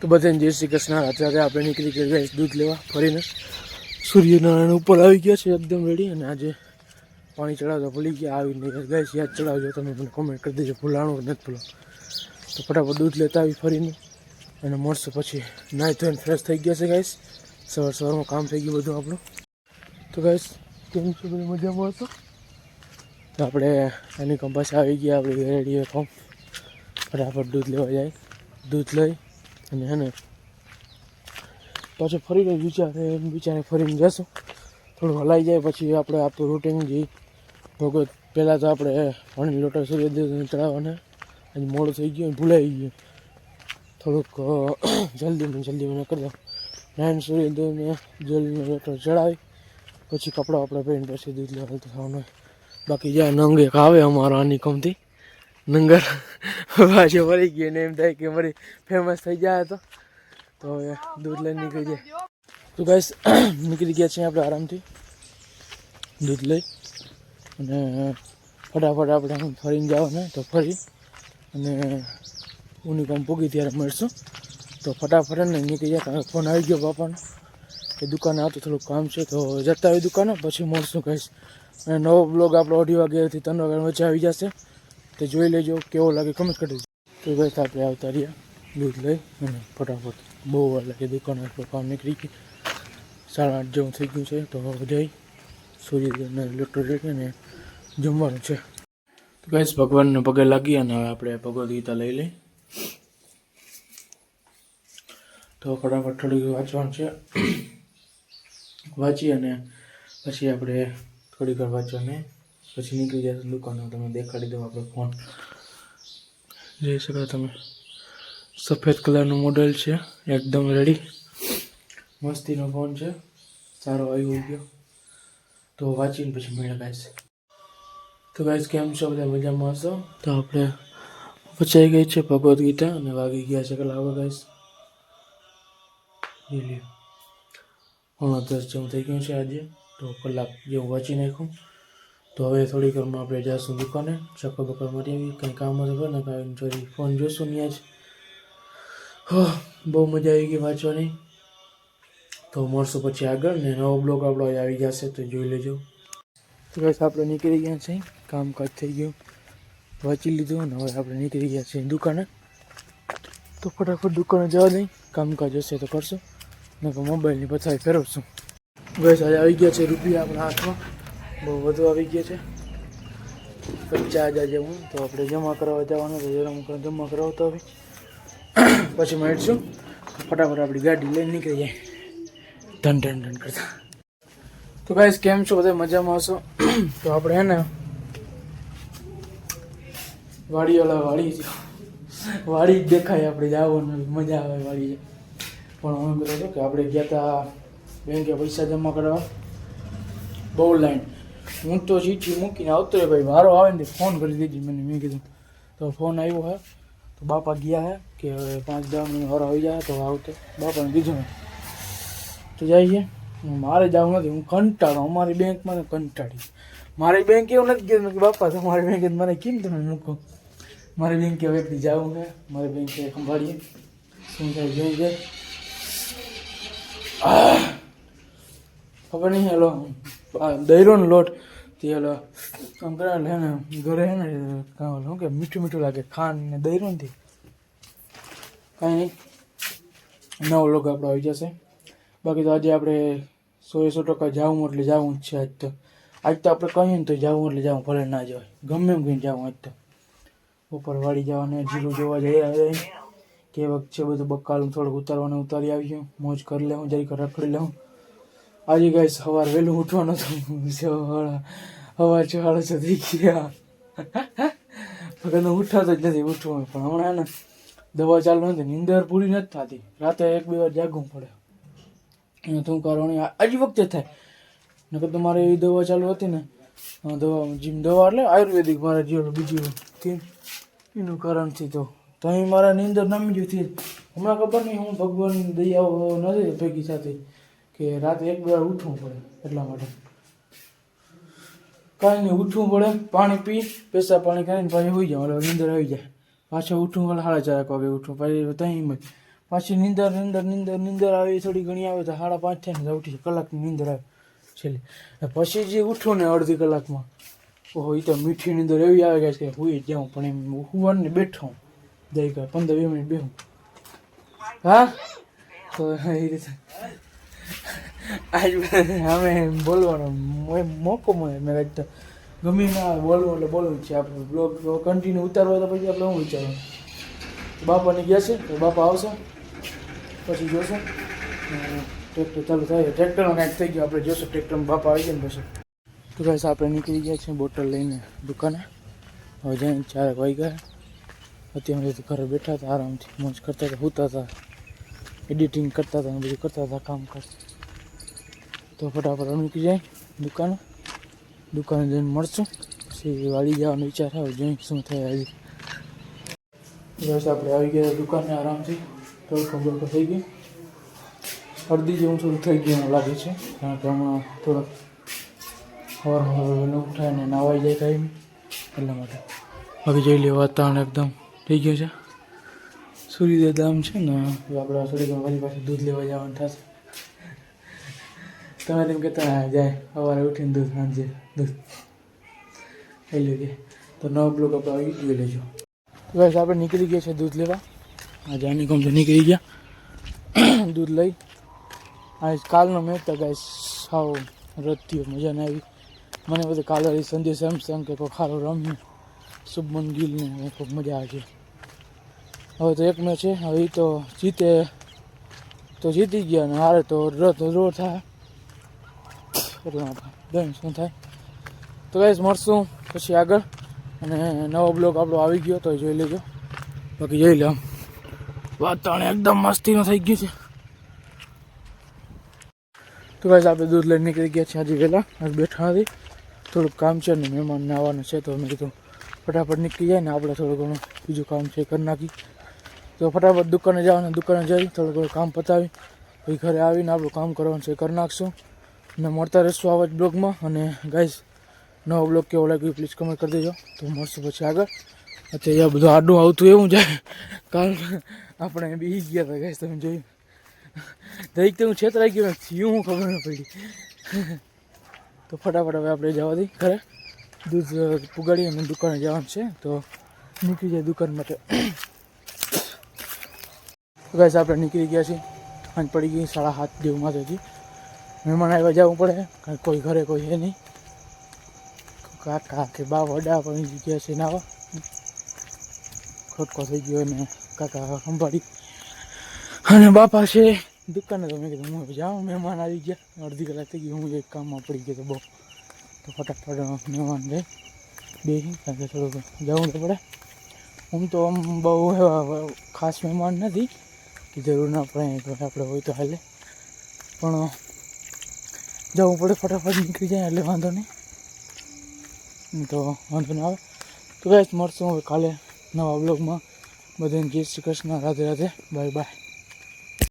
તો બધાને જય શ્રી કૃષ્ણ. અત્યારે આપણે નીકળી ગયા દૂધ લેવા ફરીને. સૂર્યનારાયણ ઉપર આવી ગયા છે એકદમ રેડી અને આજે પાણી ચડાવતા ભૂલી ગયા. આવીને ગાય યાદ ચડાવજો. તમે મને કોમેન્ટ કરી દેજો. ભૂલાણું કે નથી ભૂલો. તો ફટાફટ દૂધ લેતા આવી ફરીને. અને મળશું પછી. નાહી ધોઈને ફ્રેશ થઈ ગયા છે ગાઈશ સવાર સવારમાં કામ થઈ ગયું બધું આપણું. તો ગાઈશ કેમ છે? બધી મજામાં હતો તો આપણે એની કંપાસ આવી ગયા. આપણે રેડી ફોર્મ ફટાફટ દૂધ લેવા જાય. દૂધ લઈ અને હે ને, પાછું ફરીને વિચારે વિચારે ફરીને જશું. થોડું હલાઈ જાય, પછી આપણે આપણું રૂટીન જે ભગવત પહેલાં તો આપણે પાણી લોટા સૂર્યદેવને ચડાવવાને. અને મોડું થઈ ગયું ભૂલાઈ ગયું. થોડુંક જલ્દીમાં જલ્દીમાં કરી દઉં નાયન સૂર્યદેવને જલ્દીમાં લોટો ચડાવી. પછી કપડાં આપણે પહેરીને પછી દૂધ લેવા થવાનું બાકી જ્યાં નંગ આવે અમારો આની કમથી નંગર પાછો મરી ગયો ને એમ થાય કે મારી ફેમસ થઈ જાય તો. તો હવે દૂધ લઈને નીકળી જાય તો ગાઈસ નીકળી ગયા છીએ આપણે આરામથી. દૂધ લઈ અને ફટાફટ આપણે ફરીને જવાના તો ફરી અને યુનિકોમ પૂગી ત્યારે મળશું. તો ફટાફટ ને નીકળી જાય ફોન આવી ગયો બાપાનો એ દુકાને આવતું થોડુંક કામ છે તો જતા આવી દુકાને, પછી મળશું કહીશ અને નવો બ્લોગ આપણો અઢી વાગ્યાથી ત્રણ વાગ્યા વચ્ચે આવી જશે. તો જોઈ લેજો કેવો લાગે કમેન્ટ કરી તો બસ આપણે આવતા રહ્યા. દૂધ લઈ અને ફટાફટ બહુ વાર લાગે દુકાન પર કામ નીકળી ગઈ સાડા આઠ જેવું થઈ ગયું છે, તો હવે જઈ સૂર્યને લોટો અને જમવાનું છે. તો કહીશ ભગવાનને પગે લાગી અને હવે આપણે ભગવદ્ ગીતા લઈ લઈ. તો ફટાફટ થોડીક વાંચવાનું છે. વાંચી અને પછી આપણે થોડીક વાર વાંચવાને પછી નીકળી જશે દુકાને તમે દેખાડી દો આપણો ફોન જોઈ શકો તમે સફેદ કલરનું મોડેલ છે, એકદમ રેડી મસ્તીનો ફોન છે, સારો આવી ગયો. તો વાંચીને પછી મળ્યા ગાઈશ તો ગાઈશ કેમ છો? બધા મજામાં હશો? તો આપણે વચાઈ ગઈ છે ભગવદ્ ગીતા અને વાગી ગયા છે કલાક જોઈ લ્યો પોણા દસ જેવું થઈ ગયું છે આજે. તો કલાક જેવું વાંચી નાખ્યું. તો હવે થોડીક વારમાં આપણે જઈશું દુકાને. ચક્કર બક્કર મારી આવી. કંઈ કામ હશે તો ને? કાંઈ જોઈ ફોન જોઈશું ત્યાં જ હો બહુ મજા આવી ગઈ વાંચવાની. તો મળશું પછી આગળ ને નવો બ્લોગ આપણો આવી જશે, તો જોઈ લેજો. તો બસ આપણે નીકળી ગયા છે કામકાજ થઈ ગયું. વાંચી લીધું અને હવે આપણે નીકળી ગયા છીએ દુકાને. તો ફટાફટ દુકાને જવા દઈ. કામકાજ હશે તો કરશું. તો મોબાઈલની પછાઈ ફેરવશું. બસ આજે આવી ગયા છે રૂપિયા આપણા હાથમાં. બહુ વધુ આવી ગયા છે. પચાસ હજાર જેવું તો આપણે જમા કરાવવા જવાનું તો જરા મુકર જમા કરાવતો હવે પછી મળીશું ફટાફટ આપણી ગાડી લઈને નીકળી જાય ધન ધન ધન કરતા. તો ગાઈસ કેમ છો? બધા મજામાં હશો? તો આપણે હે ને વાડીવાળા વાડી છે. વાડી જ દેખાય આપણે જવાનું મજા આવે વાડી પણ હું કહેતો હતો કે આપણે ગયા હતા બેંકે પૈસા જમા કરાવવા. બહુ લાઈન હું તો ચીઠી મૂકીને આવતો રહ્યો ભાઈ. વારો આવે ને ફોન કરી દીધી મને. મેં કીધું, તો ફોન આવ્યો હે. તો બાપા ગયા હે કે હવે પાંચ દસ મિનિટ વારો આવી જાય તો આવતો. બાપાને કીધું તો જઈએ મારે જવું નથી. હું કંટાળો, અમારી બેંકમાં તો કંટાળી. મારી બેંક એવું નથી કીધું. કે બાપા, તમારી બેંકે મને કેમ તમે મૂકો? મારી બેંકે હવે એકદી જવું છે મારી બેંકે સંભાળીએ. શું થાય જોઈ જાય ખબર નહીં, હેલો. દહીરોનો લોટ. તે હેલો આમ કરે હે ને ઘરે હે ને કાં શું કે, મીઠું મીઠું લાગે, ખાંડ ને દહીરો નથી કાંઈ નહીં. નવો લોક આપણો આવી જશે. બાકી તો આજે આપણે સો સો ટકા જાવું એટલે જાવું જ છે આજ તો. આજ તો આપણે કહીએ ને તો જાવું એટલે જાવું ભલે ના જવાય. ગમે એમ કહીને જાવું આજ તો. ઉપર વાળી જવાને જીરું જોવા જઈ આવે કે વખત બધું બકાલું થોડુંક ઉતારવાનું, ઉતારી આવ્યું મોજ કરી લેવું, જરીક રખડી લેવું. આજે ગાઈસ સવાર વહેલું ઉઠવાનું હતું હવા ચાર છો, થઈ ગયા. ભગવાન ઉઠાતો જ નથી ઉઠવું, પણ હમણાં ને દવા ચાલુ નથી, નીંદર પૂરી નથી થતી. રાતે એક બે વાર જાગવું પડે. એને શું કરવાનું આજ વખતે થાય. નકર તો મારે એવી દવા ચાલુ હતી ને દવા, જીમ દવા એટલે આયુર્વેદિક મારે જીવન બીજી હતી. એનું કારણથી તો. તો અહીં મારા નીંદર નમી ગયું હમણાં ખબર નહીં હું ભગવાનની દયા નથી ભેગી સાથે કે રાતે એક બે ઉઠવું પડે એટલા માટે. કાંઈ નહીં, ઉઠવું પડે, પાણી પી પેશાબ પાણી કરીને પાછી હોઈ જાવ એટલે નીંદર આવી જાય. પાછા ઉઠવું એટલે સાડા ચાર એક વાગે ઉઠવું. પછી ત્યાં પાછી નીંદર નીંદર નીંદર નીંદર આવે થોડી ઘણી આવે તો સાડા પાંચ થાય ને ઉઠી. કલાકની નીંદર આવે છેલ્લે. પછી જે ઉઠું ને અડધી કલાકમાં, ઓહો એ તો મીઠી નીંદર એવી આવે કે હુઈ જાઉં, પણ એમ હું ને બેઠો દઈ ગયા પંદર, વીસ મિનિટ બેહું. હા? તો એ રીતે. આજ અમે બોલવાનો મોકો મળે મેં કાંઈક તો ગમે ના બોલવું એટલે બોલવું છે આપણે. બ્લોગ કન્ટિન્યુ ઉતારવો તો પછી આપણે હું વિચારવાનું? બાપાને ગયા છે? તો બાપા આવશે. પછી જોશે. ટ્રેક્ટર ચાલુ થાય ટ્રેક્ટરમાં કાંઈક થઈ ગયું. આપણે જોશું ટ્રેક્ટરમાં બાપા આવી ગયા ને પછી. તો guys આપણે નીકળી ગયા છીએ બોટલ લઈને દુકાને. હવે જઈને ચારેક વાગી ગયા અત્યારે ઘરે બેઠા હતા, આરામથી મોજ કરતા હતા, સૂતા હતા. એડિટિંગ કરતા હતા બધું કરતા હતા, કામ કરતા તો ફટાફટ અનુકી જાય દુકાને. દુકાને જઈને મળશું. પછી વાળી જવાનો વિચાર આવે જોઈ શું થાય આજે બસ આપણે આવી ગયા દુકાને આરામથી. તડકો તો થઈ ગયો અડધી જેવું થોડું થઈ ગયું એવું લાગે છે. કારણ કે હમણાં થોડોક સવાર વહેલું ઉઠાય ને નાવાઈ જાય કાંઈ એટલા માટે. બાકી જોઈ લે વાતાવરણ એકદમ થઈ ગયું છે. સૂર્યદેવ ધામ છે ને આપણે સૂર્યદેવ મારી પાસે દૂધ લેવા જવાનું થશે. તમે તેમ કહેતા હા, જાય સવારે ઉઠીને દૂધ સાંજે દૂધ. લઈ લેજે તો નવો બ્લોક આપણે આવી જોઈ લેજો. બસ આપણે નીકળી ગયા છે દૂધ લેવા. આજે આની તો નીકળી ગયા. દૂધ લઈ. આજ કાલનો મેચ તો ગાય સાવ રદ થયો મજા ના આવી. મને બધું કાલે સંજય સેમસંગ કે કોઈ ખારો રમ્યું. શુભમન ગિલને ખૂબ મજા આવી. હવે તો એક મેચ છે. હવે તો જીતે. તો જીતી ગયા ને હારે તો રદ રો થાય. એટલે શું થાય? તો ગાઈસ મળશું પછી આગળ. અને નવો બ્લોગ આપણો આવી ગયો તો જોઈ લેજો. બાકી જોઈ લે. આમ વાતાવરણ એકદમ મસ્તીનું થઈ ગયું છે. તો ગાઈસ આપણે દૂધ લઈને નીકળી ગયા છીએ આજે વહેલા. આજ બેઠા હતી થોડુંક કામ છે ને મહેમાનને આવવાનું છે તો મેં કીધું ફટાફટ નીકળી જાય ને આપણે થોડું ઘણું બીજું કામ છે કરી નાખી. તો ફટાફટ દુકાને જવાનું દુકાને જઈ, થોડું ઘણું કામ પતાવી. પછી ઘરે આવીને આપણું કામ કરવાનું છે કરી નાખશું. અને મળતા રહેશું આવા જ બ્લોગમાં. અને ગાઈઝ નવો બ્લોગ કેવો લાગ્યો પ્લીઝ કમેન્ટ કરી દેજો. તો મળશું પછી આગળ. અત્યારે આ બધું આડું આવતું એવું જાય કાલ આપણે બી ગયા હતા ગાઈઝ તમે જોયું. દરેક તો હું છેતરાઈ ગયો થયું હું ખબર ન પડી. તો ફટાફટ હવે આપણે જવા દઈ ઘરે. દૂધ પુગાડી અને દુકાને જવાનું છે. તો નીકળી જાય દુકાન માટે. ગાઈઝ આપણે નીકળી ગયા છીએ. સાંજ પડી ગઈ સાડા સાત જેવું માથેથી મહેમાન આવ્યા જવું પડે. કારણ કોઈ ઘરે કોઈ હે નહીં. કાકા કે બા વડા પણ ગયા છે નાવા ખોટકો થઈ ગયો ને કાકા સંભાળી. અને બાપા છે. દુકાને તો મેં કીધું, હું જાઉં. મહેમાન આવી ગયા. અડધી કલાક થઈ ગઈ. હું એક કામમાં પડી ગયો તો બહુ. તો ફટાફટ મહેમાન રહે બે કારણ કે થોડુંક જવું તો પડે. હું તો આમ બહુ ખાસ મહેમાન નથી. કે જરૂર ના પડે તો આપણે હોય તો હાલે. પણ, જવું પડે ફટાફટ નીકળી જાય એટલે વાંધો નહીં. તો વાંધો ના આવે. તો ગાઈસ મળશું હવે કાલે નવા બ્લોગમાં બધાને જય શ્રી કૃષ્ણ, રાધે રાધે, બાય બાય.